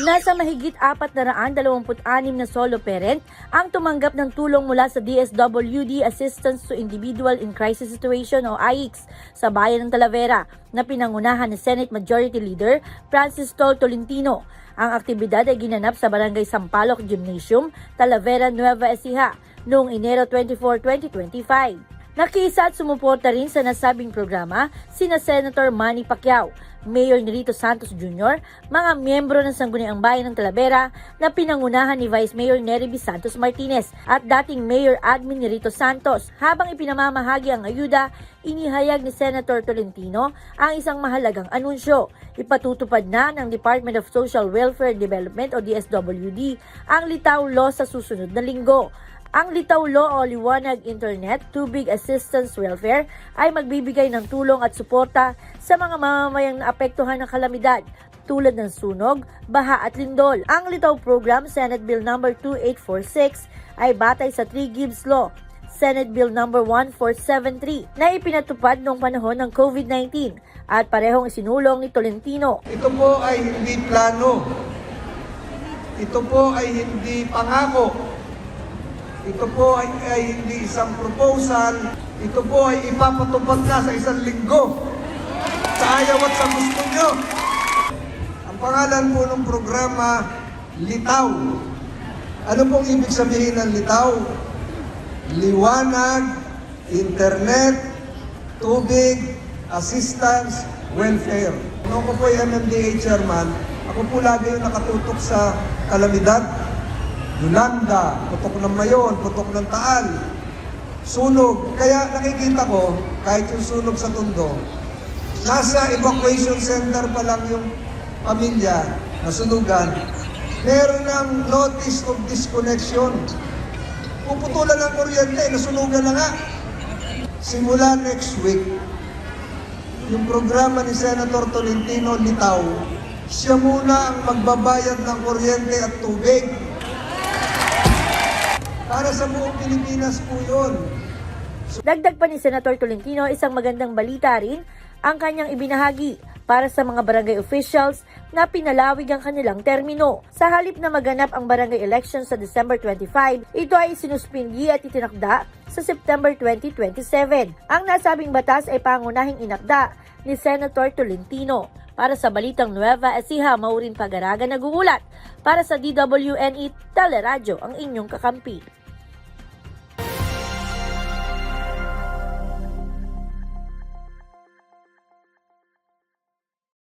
Nasa mahigit 426 na solo parent ang tumanggap ng tulong mula sa DSWD Assistance to Individual in Crisis Situation o AICS sa bayan ng Talavera na pinangunahan ni Senate Majority Leader Francis Tol Tolentino. Ang aktibidad ay ginanap sa Barangay Sampaloc Gymnasium, Talavera, Nueva Ecija noong Enero 24, 2025. Nakisa at sumuporta rin sa nasabing programa sina Senator Manny Pacquiao, Mayor Nerito Santos Jr., mga miyembro ng Sangguniang Bayan ng Talavera na pinangunahan ni Vice Mayor Neri B. Santos Martinez at dating Mayor Admin Nerito Santos. Habang ipinamamahagi ang ayuda, inihayag ni Senator Tolentino ang isang mahalagang anunsyo. Ipatutupad na ng Department of Social Welfare and Development o DSWD ang Litaw Law sa susunod na linggo. Ang Litaw Law o Liwanag Internet Tubig Assistance Welfare ay magbibigay ng tulong at suporta sa mga mamamayang naapektuhan ng kalamidad tulad ng sunog, baha at lindol. Ang Litaw Program, Senate Bill No. 2846, ay batay sa 3 Gibbs Law, Senate Bill No. 1473 na ipinatupad noong panahon ng COVID-19 at parehong isinulong ni Tolentino. Ito po ay hindi plano. Ito po ay hindi pangako. Ito po ay, ay hindi isang proposal. Ito po ay ipapatupad na sa isang linggo. Sa ayaw at sa gusto nyo. Ang pangalan po ng programa, Litaw. Ano pong ibig sabihin ng Litaw? Liwanag, internet, tubig, assistance, welfare. Nung ako po ay MMDA chairman, ako po lagi yung nakatutok sa kalamidad. Yolanda, putok ng mayon, putok ng taal, sunog. Kaya nakikita ko, kahit yung sunog sa tundo, nasa evacuation center pa lang yung pamilya na sunugan, meron ng notice of disconnection. Puputulan ng kuryente, nasunugan na nga. Simula next week, yung programa ni Senator Tolentino Litaw, siya muna ang magbabayad ng kuryente at tubig. Para sa buong Pilipinas po yun. Dagdag pa ni Senator Tolentino, isang magandang balita rin ang kanyang ibinahagi para sa mga barangay officials na pinalawig ang kanilang termino. Sa halip na maganap ang barangay election sa December 25, ito ay sinuspindi at itinakda sa September 2027. Ang nasabing batas ay pangunahing inakda ni Senator Tolentino. Para sa Balitang Nueva Ecija, Maurin Pagaraga naguulat. Para sa DWNE Teleradyo, ang inyong kakampi.